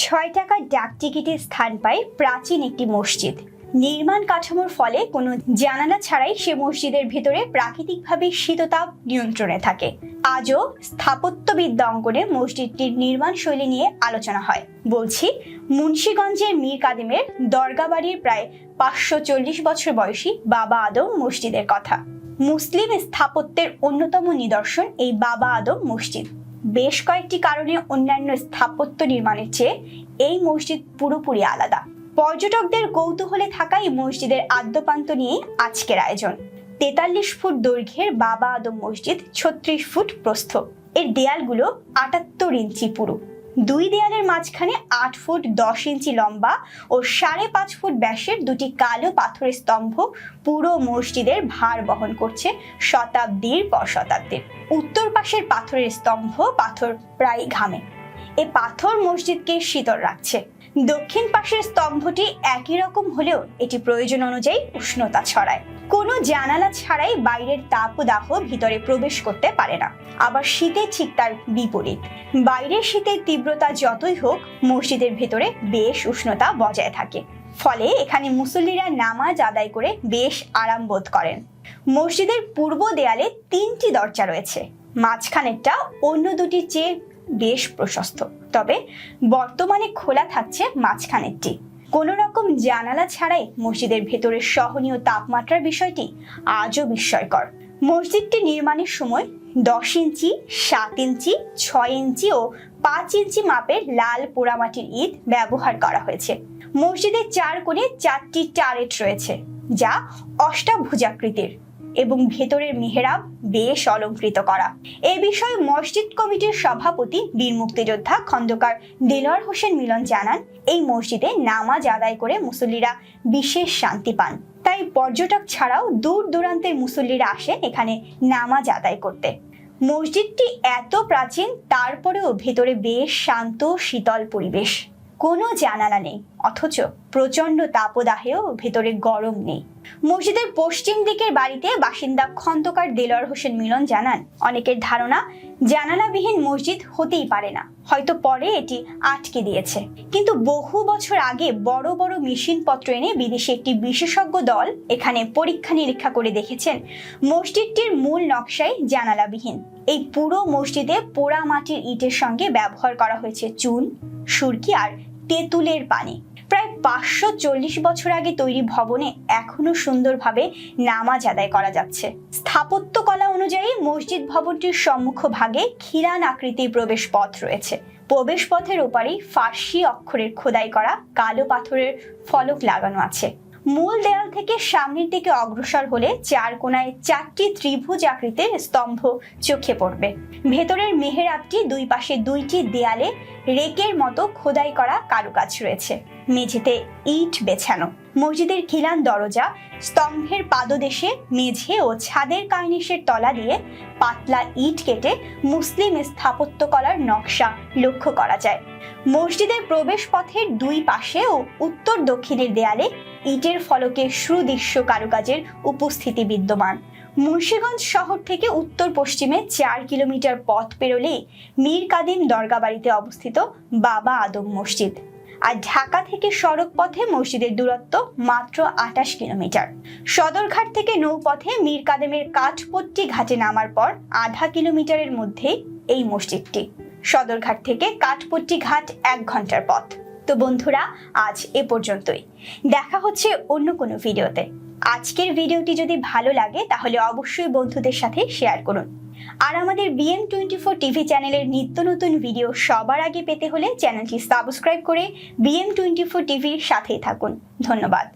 ছয় টাকার ডাক টিকিটে স্থান পায় প্রাচীন একটি মসজিদ। নির্মাণ কাঠামোর ফলে কোনো জানালা ছাড়াই সে মসজিদের ভিতরে প্রাকৃতিকভাবে শীততাপ নিয়ন্ত্রণে থাকে। আজও স্থাপত্যবিদ্যা অঙ্গনে মসজিদটির নির্মাণ শৈলী নিয়ে আলোচনা হয়। বলছি, মুন্সীগঞ্জের মীর কাদিমের দরগা বাড়ির প্রায় পাঁচশো চল্লিশ বছর বয়সী বাবা আদম মসজিদের কথা। মুসলিম স্থাপত্যের অন্যতম নিদর্শন এই বাবা আদম মসজিদ। বেশ কয়েকটি কারণে অন্যান্য স্থাপত্য নির্মাণের চেয়ে এই মসজিদ পুরোপুরি আলাদা। পর্যটকদের কৌতূহলে থাকা এই মসজিদের আদ্যপান্ত নিয়ে আজকের আয়োজন। তেতাল্লিশ ফুট দৈর্ঘ্যের বাবা আদম মসজিদ, ছত্রিশ ফুট প্রস্থ। এর দেয়ালগুলো আটাত্তর ইঞ্চি পুরু। দুই দেয়ালের মাঝখানে আট ফুট দশ ইঞ্চি লম্বা ও সাড়ে পাঁচ ফুট ব্যাসের দুটি কালো পাথরের স্তম্ভ পুরো মসজিদের ভার বহন করছে শতাব্দীর পর শতাব্দীর। উত্তর পাশের পাথরের স্তম্ভ পাথর প্রায় ঘামে। এ পাথর মসজিদকে শীতল রাখছে। দক্ষিণ পাশের স্তম্ভটি একই রকম হলেও এটি প্রয়োজন অনুযায়ী উষ্ণতা ছড়ায়। কোনো জানালা ছাড়াই বাইরের তাপদাহ ভিতরে প্রবেশ করতে পারে না। আবার শীতে ঠিক তার বিপরীত। বাইরের শীতের তীব্রতা যতই হোক, মসজিদের ভেতরে বেশ উষ্ণতা বজায় থাকে। ফলে এখানে মুসল্লিরা নামাজ আদায় করে বেশ আরাম বোধ করেন। মসজিদের পূর্ব দেয়ালে তিনটি দরজা রয়েছে। মাঝখানেরটা অন্য দুটির চেয়ে বেশ প্রশস্ত। তবে বর্তমানে খোলা থাকছে মাঝখানেরটি। কোনো রকম জানালা ছাড়াই মসজিদের ভেতরের সহনীয় তাপমাত্রার বিষয়টি আজও বিস্ময়কর। মসজিদটি নির্মাণের সময় দশ ইঞ্চি, সাত ইঞ্চি, ছয় ইঞ্চি ও পাঁচ ইঞ্চি মাপের লাল পোড়ামাটির ইট ব্যবহার করা হয়েছে। মসজিদের চার কোণে চারটি টারেট রয়েছে, যা অষ্টাভুজাকৃতির। এবং ভেতরের মেহরাব বেশ অলঙ্কৃত করা। এ বিষয়ে মসজিদ কমিটির সভাপতি, বীর মুক্তিযোদ্ধা খন্দকার দিলওয়ার হোসেন মিলন জানান, এই মসজিদে নামাজ আদায় করে মুসল্লিরা বিশেষ শান্তি পান। তাই পর্যটক ছাড়াও দূর দূরান্তের মুসল্লিরা আসেন এখানে নামাজ আদায় করতে। মসজিদটি এত প্রাচীন, তারপরেও ভেতরে বেশ শান্ত, শীতল পরিবেশ। কোনো জানালা নেই, অথচ প্রচণ্ড তাপদাহেও ভেতরে গরম নেই। মসজিদের পশ্চিম দিকের বাড়িতে বাসিন্দা খন্দকার দেলোয়ার হোসেন মিলন জানান, অনেকের ধারণা জানালাবিহীন মসজিদ হতেই পারে না, হয়তো পরে এটি আটকে দিয়েছে। কিন্তু বহু বছর আগে বড় বড় মেশিনপত্র এনে বিদেশে একটি বিশেষজ্ঞ দল এখানে পরীক্ষা নিরীক্ষা করে দেখেছেন, মসজিদটির মূল নকশাই জানালাবিহীন। এই পুরো মসজিদে পোড়া মাটির ইটের সঙ্গে ব্যবহার করা হয়েছে চুন, সুরকি আর তেঁতুলের পানি প্রায় পাঁচশো চল্লিশ বছর আগে তৈরি ভবনে এখনও সুন্দরভাবে নামাজ আদায় করা যাচ্ছে। স্থাপত্য কলা অনুযায়ী মসজিদ ভবনটির সম্মুখ ভাগে খিলান আকৃতির প্রবেশ পথ রয়েছে। প্রবেশ পথের ওপারেই ফার্সি অক্ষরের খোদাই করা কালো পাথরের ফলক লাগানো আছে। মূল দেয়াল থেকে সামনের দিকে অগ্রসর হলে চার কোনায় চারটি ত্রিভুজ আকৃতির স্তম্ভ চোখে পড়বে। ভেতরের মেহেরাবটি দুই পাশে দুইটি দেয়ালে রেকের মতো খোদাই করা কারুকাজ রয়েছে। মেঝেতে ইট বেছানো। মসজিদের খিলান দরজা, স্তম্ভের পাদদেশে মেঝে ও ছাদের কার্নিশের তলা দিয়ে পাতলা ইট কেটে মুসলিম স্থাপত্যকলার নকশা লক্ষ্য করা যায়। মসজিদের প্রবেশ পথের দুই পাশে ও উত্তর দক্ষিণের দেয়ালে ইটের ফলকে সুদৃশ্য কারুকাজের উপস্থিতি বিদ্যমান। মুন্সিগঞ্জ শহর থেকে উত্তর পশ্চিমে চার কিলোমিটার পথ পেরোলেই মীর কাদিম দরগাবাড়িতে অবস্থিত বাবা আদম মসজিদ। আর ঢাকা থেকে সড়ক পথে মসজিদের দূরত্ব মাত্র আটাশ কিলোমিটার। সদরঘাট থেকে নৌপথে মীর কাদেমের কাঠপট্টি ঘাটে নামার পর আধা কিলোমিটারের মধ্যেই এই মসজিদটি। সদরঘাট থেকে কাঠপট্টি ঘাট এক ঘণ্টার পথ। তো বন্ধুরা, আজ এ পর্যন্তই। দেখা হচ্ছে অন্য কোনো ভিডিওতে। আজকের ভিডিওটি যদি ভালো লাগে, তাহলে অবশ্যই বন্ধুদের সাথে শেয়ার করুন। আর আমাদের বিএম টোয়েন্টি ফোর টিভি চ্যানেলের নিত্য নতুন ভিডিও সবার আগে পেতে হলে চ্যানেলটি সাবস্ক্রাইব করে বিএম টোয়েন্টি ফোর টিভির সাথেই থাকুন। ধন্যবাদ।